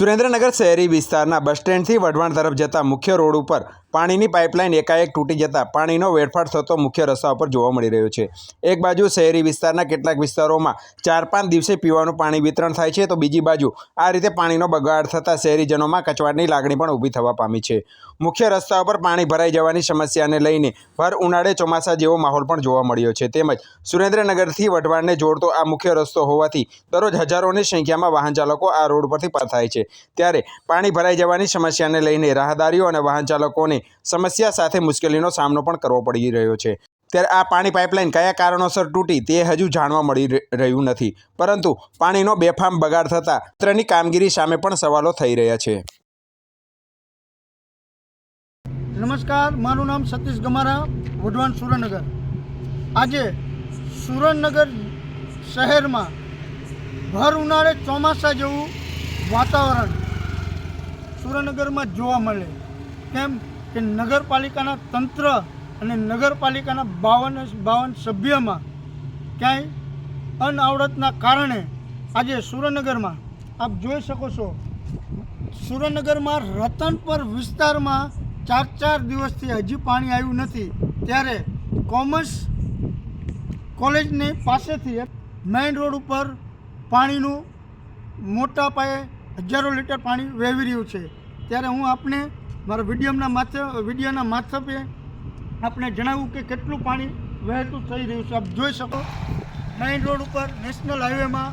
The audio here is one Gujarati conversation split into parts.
સુરેન્દ્રનગર શહેરી વિસ્તારના બસ સ્ટેન્ડથી વઢવાણ તરફ જતા મુખ્ય રોડ ઉપર પાણીની પાઇપલાઇન એકાએક તૂટી જતા પાણીનો વેડફાટ થતો મુખ્ય રસ્તા ઉપર જોવા મળી રહ્યો છે. એક બાજુ શહેરી વિસ્તારના કેટલાક વિસ્તારોમાં ચાર પાંચ દિવસે પીવાનું પાણી વિતરણ થાય છે તો બીજી બાજુ આ રીતે પાણીનો બગાડ થતાં શહેરીજનોમાં કચવાટની લાગણી પણ ઊભી થવા પામી છે. મુખ્ય રસ્તા ઉપર પાણી ભરાઈ જવાની સમસ્યાને લઈને ભર ઉનાળે ચોમાસા જેવો માહોલ પણ જોવા મળ્યો છે. તેમજ સુરેન્દ્રનગરથી વઢવાણને જોડતો આ મુખ્ય રસ્તો હોવાથી દરરોજ હજારોની સંખ્યામાં વાહન ચાલકો આ રોડ પરથી પસાર થાય છે. ત્યારે પાણી ભરાઈ જવાની સમસ્યાને લઈને રાહદારીઓ અને વાહન ચાલકોને સમસ્યા સાથે મુશ્કેલીનો સામનો પણ કરવો પડી રહ્યો છે. ત્યારે આ પાણી પાઇપલાઇન કયા કારણોસર તૂટી તે હજુ જાણવા મળી રહ્યું નથી. પરંતુ પાણીનો બેફામ બગાડ થતાં તંત્રની કામગીરી સામે પણ સવાલો થઈ રહ્યા છે. નમસ્કાર, મારું નામ સતીશ ગમારા, વઢવાણ સુરેન્દ્રનગર. આજે સુરેન્દ્રનગર શહેરમાં ભર ઉનાળે ચોમાસા જેવું વાતાવરણ સુરેન્દ્રનગરમાં જોવા મળે. કેમ કે નગરપાલિકાના તંત્ર અને નગરપાલિકાના બાવન બાવન સભ્યમાં ક્યાંય અનાવડતના કારણે આજે સુરેન્દ્રનગરમાં, આપ જોઈ શકો છો, સુરેન્દ્રનગરમાં રતનપર વિસ્તારમાં ચાર ચાર દિવસથી હજી પાણી આવ્યું નથી. ત્યારે કોમર્સ કોલેજની પાસેથી મેઇન રોડ ઉપર પાણીનું મોટા પાયે હજારો લીટર પાણી વહેવી રહ્યું છે. ત્યારે હું આપને મારા વિડીયોના માથ, વિડીયોના માથપે આપણે જણાવું કે કેટલું પાણી વહેતું થઈ રહ્યું છે. આપ જોઈ શકો. મેઇન રોડ ઉપર નેશનલ હાઈવેમાં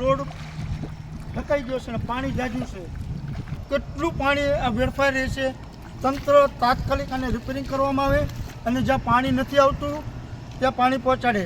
રોડ ઠકાઈ ગયો છે અને પાણી જાજુ છે. કેટલું પાણી આ વેડફાઈ રહે છે? તંત્ર તાત્કાલિક આને રિપેરિંગ કરવામાં આવે અને જ્યાં પાણી નથી આવતું, ત્યાં પાણી પહોંચાડે.